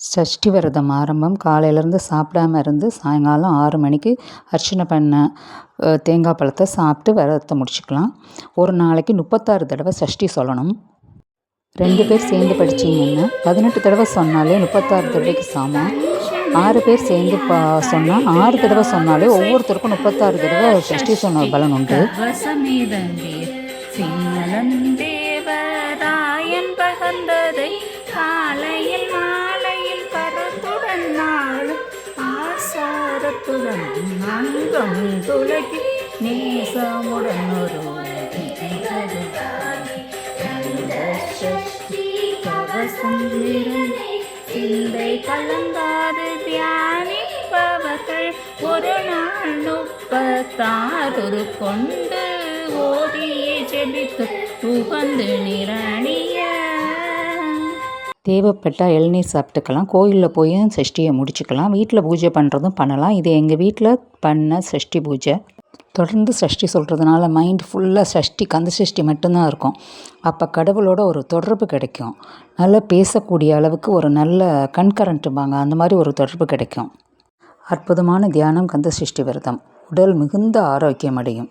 சஷ்டி விரதம் ஆரம்பம். காலையிலேருந்து சாப்பிடாம இருந்து சாயங்காலம் ஆறு மணிக்கு அர்ச்சனை பண்ண தேங்காய் பழத்தை சாப்பிட்டு விரதத்தை முடிச்சுக்கலாம். ஒரு நாளைக்கு முப்பத்தாறு தடவை சஷ்டி சொல்லணும். ரெண்டு பேர் சேர்ந்து படிச்சிங்கன்னா பதினெட்டு தடவை சொன்னாலே முப்பத்தாறு தடவைக்கு சமம். ஆறு பேர் சேர்ந்து பா சொன்னால் ஆறு தடவை சொன்னாலே ஒவ்வொருத்தருக்கும் முப்பத்தாறு தடவை சஷ்டி சொன்ன பலன் உண்டு. சிங்களன் தேவராயன் பகந்ததை நாள் ஆசாரத்துடன் அங்கம் துலகி நேசமுடன் ஒரு கவசம் சிந்தை கலந்தாது தியானிப்பவர்கள். ஒரு நாள் முப்பத்தாறு கொண்டு ஓதியே ஜெபித்து உகந்து நிரணிய தேவைப்பட்டால் இளநீர் சாப்பிட்டுக்கலாம். கோயிலில் போய் சஷ்டியை முடிச்சுக்கலாம். வீட்டில் பூஜை பண்ணுறதும் பண்ணலாம். இது எங்கள் வீட்டில் பண்ண சஷ்டி பூஜை. தொடர்ந்து சஷ்டி சொல்கிறதுனால மைண்ட் ஃபுல்லாக சஷ்டி கந்த சஷ்டி மட்டும்தான் இருக்கும். அப்போ கடவுளோட ஒரு தொடர்பு கிடைக்கும். நல்லா பேசக்கூடிய அளவுக்கு ஒரு நல்ல கண்கரண்ட்டும்பாங்க அந்த மாதிரி ஒரு தொடர்பு கிடைக்கும். அற்புதமான தியானம் கந்த சஷ்டி விரதம். உடல் மிகுந்த ஆரோக்கியம் அடையும்.